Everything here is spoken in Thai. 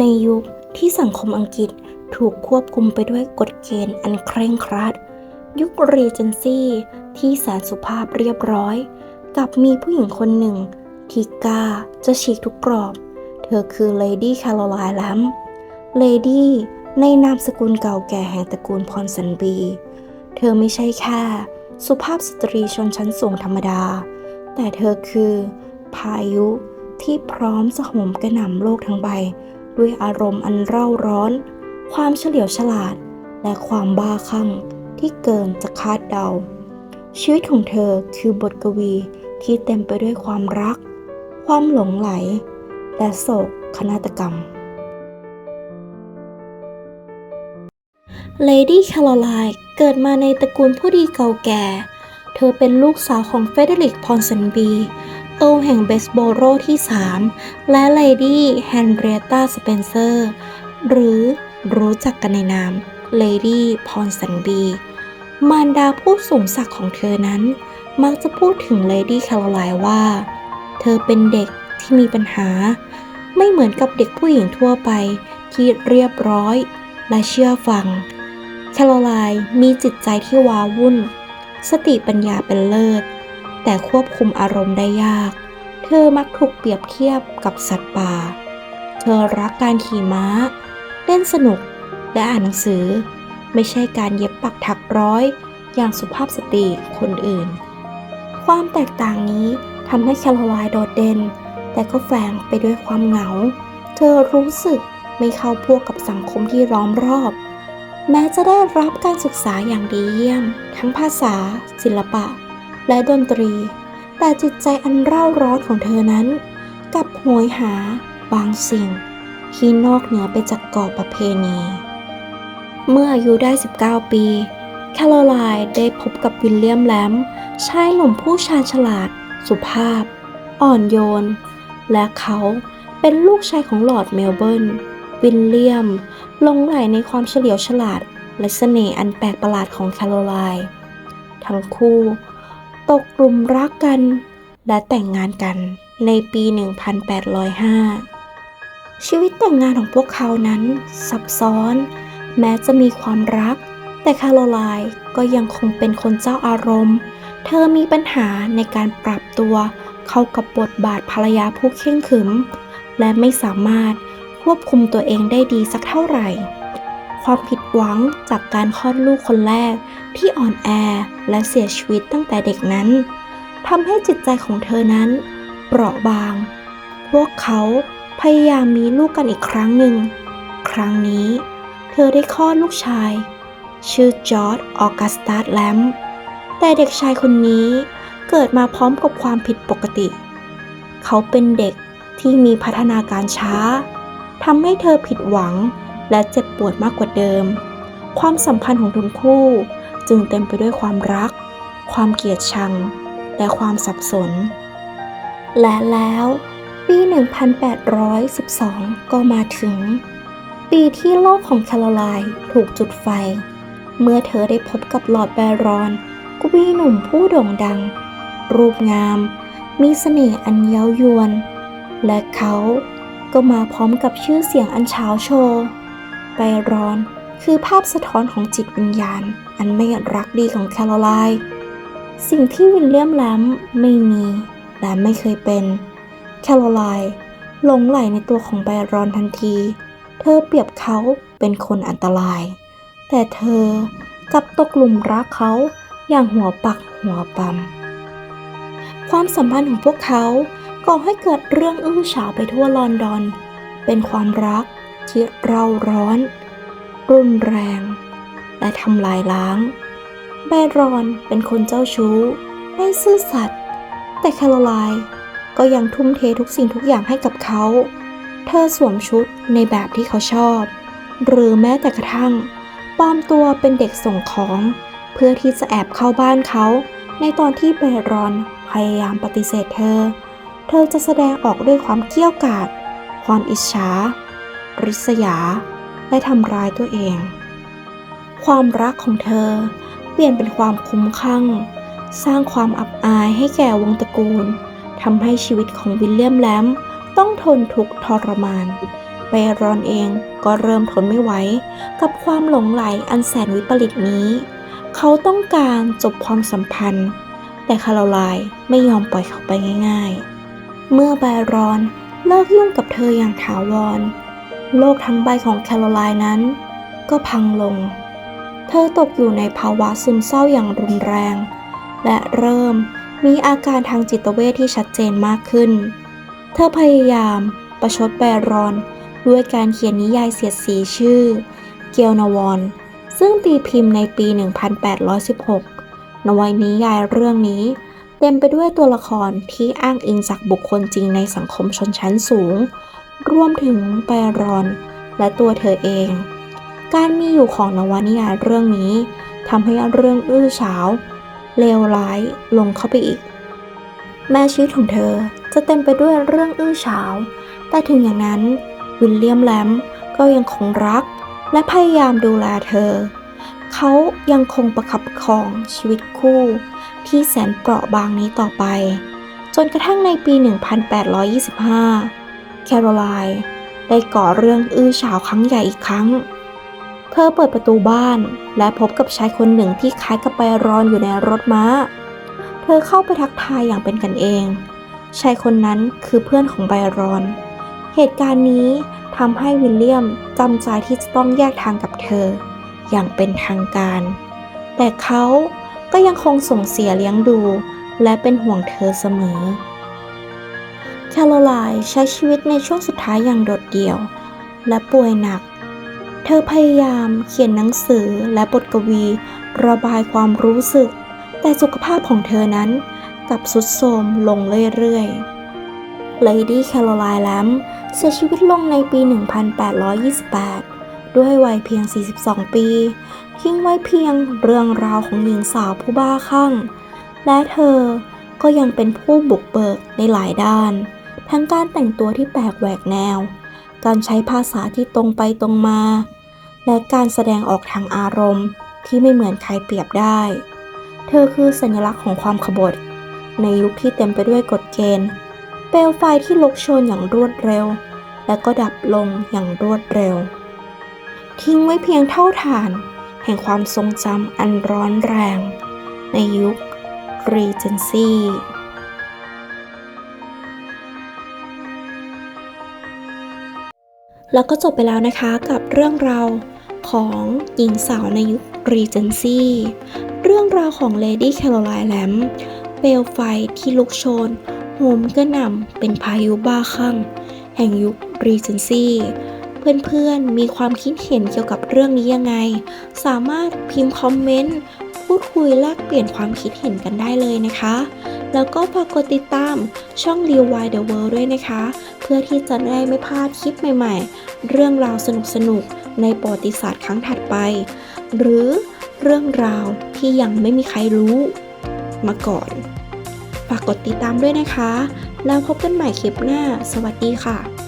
ในยุคที่สังคมอังกฤษถูกควบคุมไปด้วยกฎเกณฑ์อันเคร่งครัด ยุคเรเจนซี่ที่แสนสุภาพเรียบร้อย กับมีผู้หญิงคนหนึ่ง ที่กล้าจะฉีกทุกกรอบ เธอคือเลดี้แคโรไลน์แลมเลดี้ในนามสกุลเก่าแก่แห่งตระกูลพรสันบี เธอไม่ใช่แค่ สุภาพสตรีชนชั้นสูงธรรมดา แต่เธอคือ พายุที่พร้อมจะโหมกระหน่ำโลกทั้งใบ ด้วยอารมณ์อันเร่าร้อน ความเฉลียวฉลาด และความบ้าคลั่งที่เกินจะคาดเดา ชีวิตของเธอคือบทกวีที่เต็มไปด้วยความรัก ความหลงไหล และโศกคนาตกรรม เลดี้แคโรไลน์เกิดมาในตระกูลผู้ดีเก่าแก่ ธอเป็นลูกสาวของเฟเดริก พอนสันบี เอิลแห่งเบสโบโรที่ 3 และเลดี้แฮนเรียตาสเปนเซอร์ หรือรู้จักกันในนามเลดี้ พอนสันบี มารดาผู้สูงศักดิ์ของเธอนั้น มักจะพูดถึงเลดี้แคโรไลน์ว่า เธอเป็นเด็กที่มีปัญหา ไม่เหมือนกับเด็กผู้หญิงทั่วไปที่เรียบร้อยและเชื่อฟัง แคโรไลน์มีจิตใจที่ว้าวุ่น สติปัญญาเป็นเลิศ แต่ควบคุมอารมณ์ได้ยาก เธอมักถูกเปรียบเทียบกับสัตว์ป่า เธอรักการขี่ม้า เล่นสนุก และอ่านหนังสือ ไม่ใช่การเย็บปักถักร้อย อย่างสุภาพสตรีคนอื่น ความแตกต่างนี้ทำให้แคโรไลน์โดดเด่น แต่ก็แฝงไปด้วยความเหงา เธอรู้สึกไม่เข้าพวกกับสังคมที่ล้อมรอบ แม้จะได้รับการศึกษาอย่างดีเยี่ยม ทั้งภาษา ศิลปะ และดนตรี แต่จิตใจอันเร่าร้อนของเธอนั้นกับโหยหาบางสิ่ง ที่นอกเหนือไปจากกรอบประเพณี เมื่ออายุได้ 19 ปี แคโรไลน์ได้พบกับวิลเลียมแลมชายหนุ่มผู้ชาญฉลาด สุภาพ อ่อนโยน และเขาเป็นลูกชายของลอร์ดเมลเบิร์น วิลเลียมลงไหลในความเฉลียวฉลาด และเสน่ห์อันแปลกประหลาดของแคโรไลน์ทั้งคู่ ตกกลุ่มรักกัน และแต่งงานกันในปี 1805 ชีวิตแต่งงานของพวกเขานั้นซับซ้อน แม้จะมีความรัก แต่แคโรไลน์ก็ยังคงเป็นคนเจ้าอารมณ์ เธอมีปัญหาในการปรับตัว เข้ากับบทบาทภรรยาผู้เข่งขึม และไม่สามารถ ควบคุมตัวเองได้ดีสักเท่าไหร่ ความผิดหวังจากการคลอดลูกคนแรกที่อ่อนแอและเสียชีวิตตั้งแต่เด็กนั้นทำให้จิตใจของเธอนั้น เปราะบาง พวกเขาพยายามมีลูกกันอีกครั้งหนึ่ง ครั้งนี้ เธอได้คลอดลูกชาย ชื่อจอร์ดออกัสตัสแลมแต่เด็กชายคนนี้เกิดมาพร้อมกับความผิดปกติ เขาเป็นเด็กที่มีพัฒนาการช้า ทำให้เธอผิดหวัง และเจ็บปวดมากกว่าเดิม ความสัมพันธ์ของทั้งคู่จึงเต็มไปด้วยความรัก ความเกลียดชัง และความสับสน และแล้วปี 1812 ก็มาถึง ปีที่โลกของแคโรไลน์ถูกจุดไฟ เมื่อเธอได้พบกับลอร์ดแบรอนกวีหนุ่มผู้โด่งดัง รูปงาม มีเสน่ห์อันเย้ายวน และเขา ก็มาพร้อมกับชื่อเสียงอันเช้าโชว์ไบรอนคือภาพสะท้อนของจิตวิญญาณ อันไม่รักดีของแคโรไลน์สิ่งที่วิลเลียมแลมไม่มีและไม่เคยเป็นแคโรไลน์หลงไหลในตัวของไบรอนทันที เธอเปรียบเขาเป็นคนอันตราย แต่เธอกลับตกหลุมรักเขาอย่างหัวปักหัวปั๊มความสัมพันธ์ของพวกเขา ก่อให้เกิดเรื่องอื้อฉาวไปทั่วลอนดอน เป็นความรักที่เร่าร้อน รุนแรง และทำลายล้างแบรอนเป็นคนเจ้าชู้ ไม่ซื่อสัตย์แต่แคโรไลน์ก็ยังทุ่มเททุกสิ่งทุกอย่างให้กับเขา เธอสวมชุดในแบบที่เขาชอบ หรือแม้แต่กระทั่งปลอมตัวเป็นเด็กส่งของ เพื่อที่จะแอบเข้าบ้านเขา ในตอนที่เบรอนพยายามปฏิเสธเธอ เธอจะแสดงออกด้วยความเกี้ยวกาด ความอิจฉา ริษยา และทำร้ายตัวเอง ความรักของเธอเปลี่ยนเป็นความคุ้มข้างสร้างความอับอายให้แก่วงตระกูลทำให้ชีวิตของวิลเลียมแลมต้องทนทุกข์ทรมานไบรอนเองก็เริ่มทนไม่ไหวกับความหลงไหลอันแสนวิปริตนี้ เขาต้องการจบความสัมพันธ์ แต่คาโรไลน์ไม่ยอมปล่อยเขาไปง่าย ๆ เมื่อไบรอนเลิกยุ่งกับเธออย่างถาวร โลกทั้งใบของแคโรไลน์นั้น ก็พังลง เธอตกอยู่ในภาวะซึมเศร้าอย่างรุนแรง และเริ่มมีอาการทางจิตเวชที่ชัดเจนมากขึ้น เธอพยายามประชดแบรอนด้วยการเขียนนิยายเสียดสีชื่อ เกียวนาวอนซึ่งตีพิมพ์ในปี 1816 นวนิยายเรื่องนี้ เต็มไปด้วยตัวละครที่อ้างอิงจากบุคคลจริงในสังคมชนชั้นสูง รวมถึงไบรอน และตัวเธอเอง การมีอยู่ของนวนิยายเรื่องนี้ทำให้เรื่องอื้อฉาวเลวร้ายลงเข้าไปอีก แม้ชีวิตของเธอจะเต็มไปด้วยเรื่องอื้อฉาว แต่ถึงอย่างนั้นวิลเลียมแลมก็ยังคงรัก และพยายามดูแลเธอ เขายังคงประคับประคองชีวิตคู่ ที่แสนเปราะบางนี้ต่อไป จนกระทั่งในปี 1825 แคโรไลน์ได้ก่อเรื่องอื้อฉาวครั้งใหญ่อีกครั้ง เธอเปิดประตูบ้านและพบกับชายคนหนึ่งที่คล้ายกับไบรอนอยู่ในรถม้า เธอเข้าไปทักทายอย่างเป็นกันเอง ชายคนนั้นคือเพื่อนของไบรอน เหตุการณ์นี้ทำให้วิลเลียมจำใจที่จะต้องแยกทางกับเธอ อย่างเป็นทางการ แต่เขา ก็ยังคงส่งเสียเลี้ยงดู และเป็นห่วงเธอเสมอ แคโรไลน์ใช้ชีวิตในช่วงสุดท้ายอย่างโดดเดี่ยว และป่วยหนัก เธอพยายามเขียนหนังสือและบทกวี ระบายความรู้สึก แต่สุขภาพของเธอนั้นกลับสุดโทรมลงเรื่อยๆ Lady Caroline Lamb เสียชีวิตลงในปี 1828 ด้วยวัยเพียง 42 ปี ทิ้งไว้เพียงเรื่องราวของหญิงสาวผู้บ้าคลั่ง และเธอก็ยังเป็นผู้บุกเบิกในหลายด้าน ทั้งการแต่งตัวที่แปลกแหวกแนว การใช้ภาษาที่ตรงไปตรงมา และการแสดงออกทางอารมณ์ที่ไม่เหมือนใครเปรียบได้ เธอคือสัญลักษณ์ของความขบฏ ในยุคที่เต็มไปด้วยกฎเกณฑ์ เปลวไฟที่ลุกโชนอย่างรวดเร็ว และก็ดับลงอย่างรวดเร็ว ทิ้งไว้เพียงเท่าฐาน ห่งความทรงจำอันร้อนแรง ในยุครีเจนซีแล้วก็จบไปแล้วนะคะกับเรื่องราวของหญิงสาวในยุครีเจนซีเรื่องราวของ Lady Caroline Lamb เปลวไฟที่ลุกโชนโหมกระหน่ำเป็นพายุบ้าคลั่งแห่งยุครีเจนซี เพื่อนๆ มีความคิดเห็นเกี่ยวกับเรื่องนี้ยังไง สามารถพิมพ์คอมเมนต์ พูดคุยแลกเปลี่ยนความคิดเห็นกันได้เลยนะคะ แล้วก็ฝากกดติดตามช่อง r e w i the World ด้วยนะคะ เพื่อที่จะได้ไม่พลาดคลิปใหม่ๆ เรื่องราวสนุกๆ ในประวัติศาสตร์ครั้งถัดไป หรือเรื่องราวที่ยังไม่มีใครรู้มาก่อน ฝากกดติดตามด้วยนะคะ แล้วพบกันใหม่คลิปหน้า สวัสดีค่ะ